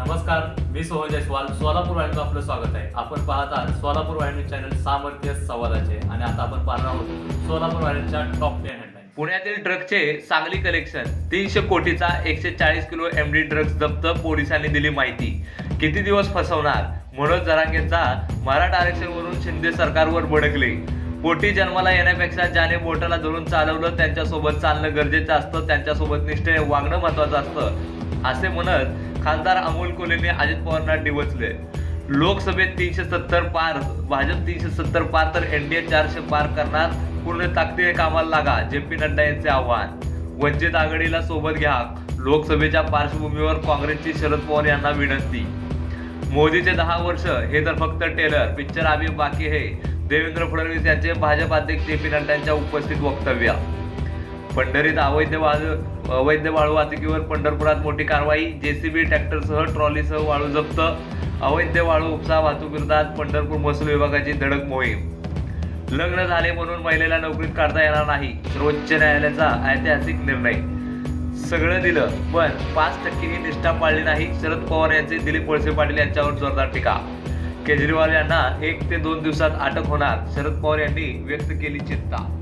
नमस्कार मी सोहन जयस्वाल. सोलापूर वाहिनीचं आपलं स्वागत आहे. आपण पाहत आहात सोलापूर वाहिनी चॅनल सामर्थ्य संवादाचे आणि आता आपण पाहणार आहोत सोलापूर वाहिनीच्या टॉप टेन हेडलाईन पुण्यातील ड्रगचे सांगली कलेक्शन तीनशे कोटीचा एकशे चाळीस किलो एमडी ड्रग्ज जप्त पोलिसांनी दिली माहिती. किती दिवस फसवणार? मनोज जरांगेंचा मराठा आरक्षणवरून शिंदे सरकारवर भडकले. पोटी जन्माला येण्यापेक्षा ज्याने बोटाला धरून चालवलं त्यांच्यासोबत चालणं गरजेचं असतं. त्यांच्यासोबत निष्ठेने वागणं महत्वाचं असतं. असे म्हणत खासदार अमोल कोलेने अजित पवारांना डिवचले. लोकसभेत तीनशे सत्तर पार भाजप तीनशे सत्तर पार तर एनडीए चारशे पार करणार. पूर्ण ताकदीने कामाला लागा जे पी नड्डा यांचे आव्हान. वंचित आघाडीला सोबत घ्या. लोकसभेच्या पार्श्वभूमीवर काँग्रेसची शरद पवार यांना विनंती. मोदीचे दहा वर्ष हे तर फक्त टेलर पिक्चर आम्ही बाकी हे देवेंद्र फडणवीस यांचे भाजप अध्यक्ष जे पी नड्डा यांच्या उपस्थित वक्तव्य. पंढरीत अवैध वाळू अवैध वाळू वाहतुकीवर पंढरपुरात मोठी कारवाई जेसीबी ट्रॅक्टरसह ट्रॉलीसह वाळू जप्त अवैध वाळू उपसा वाहतूक विरोधात पंढरपूर महसूल विभागाची धडक मोहीम. लग्न झाले म्हणून महिलेला नोकरीत काढता येणार नाही सर्वोच्च न्यायालयाचा ऐतिहासिक निर्णय. सगळं दिलं पण पाच टक्केही निष्ठा पाळली नाही शरद पवार यांचे दिलीप वळसे पाटील यांच्यावर जोरदार टीका. केजरीवाल यांना एक ते दोन दिवसात अटक होणार शरद पवार यांनी व्यक्त केली चिंता.